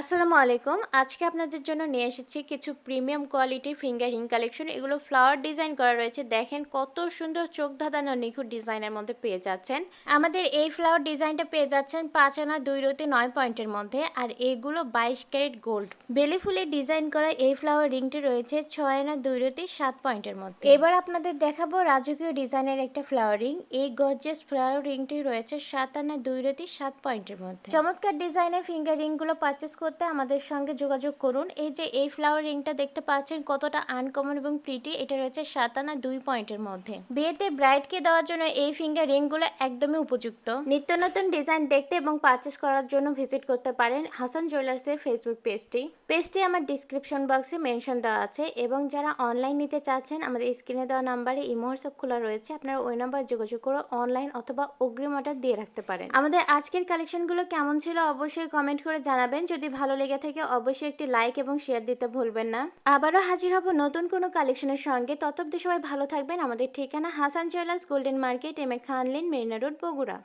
আসসালামু আলাইকুম। আজকে আপনাদের জন্য নিয়ে এসেছি কিছু প্রিমিয়াম কোয়ালিটির ফিঙ্গার রিং কালেকশন। এগুলো ফ্লাওয়ার ডিজাইন করা রয়েছে। দেখেন কত সুন্দর চোখ ধাঁধানো নিখুঁত ডিজাইনের মধ্যে পেয়ে যাচ্ছেন। আমাদের এই ফ্লাওয়ার ডিজাইনটা পেয়ে যাচ্ছেন পাঁচ আনা, দুই রতি, নয় পয়েন্টের মধ্যে। আর এগুলো বাইশ ক্যারেট গোল্ড। বেলি ফুলের ডিজাইন করা এই ফ্লাওয়ার রিংটি রয়েছে ছয় আনা, দুই রতি, সাত পয়েন্টের মধ্যে। এবার আপনাদের দেখাবো রাজকীয় ডিজাইনের একটা ফ্লাওয়ার রিং। এই গর্জিয়াস ফ্লাওয়ার রিংটি রয়েছে সাত আনা, দুই রতি, সাত পয়েন্টের মধ্যে। চমৎকার ডিজাইনের ফিঙ্গার রিংগুলো পারচেস করতে আমাদের সঙ্গে যোগাযোগ করুন। এই যে, এই ফ্লাওয়ার রিংটা দেখতে পাচ্ছেন, কতটা আনকমন এবং প্রিটি এটা রয়েছে সাত আনা দুই পয়েন্টের মধ্যে। বিয়েতে ব্রাইডকে দেওয়ার জন্য এই ফিঙ্গার রিংগুলো একদমই উপযুক্ত। নিত্য নতুন ডিজাইন দেখতে এবং পারচেস করার জন্য ভিজিট করতে পারেন হাসান জুয়েলার্সের ফেসবুক পেজটি পেজটি আমার ডিসক্রিপশন বক্সে মেনশন দেওয়া আছে এবং যারা অনলাইন নিতে চাচ্ছেন, আমাদের স্ক্রিনে দেওয়া নাম্বারে ইমো হোয়াটসঅ্যাপ খোলা রয়েছে। আপনারা ওই নাম্বার যোগাযোগ করে অনলাইন অথবা অগ্রিম অর্ডার দিয়ে রাখতে পারেন। আমাদের আজকের কালেকশনগুলো কেমন ছিল অবশ্যই কমেন্ট করে জানাবেন। যদি ভালো লেগে থাকে, অবশ্যই একটি লাইক এবং শেয়ার দিতে ভুলবেন না। আবারও হাজির হব নতুন কোনো কালেকশনের সঙ্গে। ততব্দি সবাই ভালো থাকবেন। আমাদের ঠিকানা Hasan jewellers golden market M A খানলিন Marina road Bogura.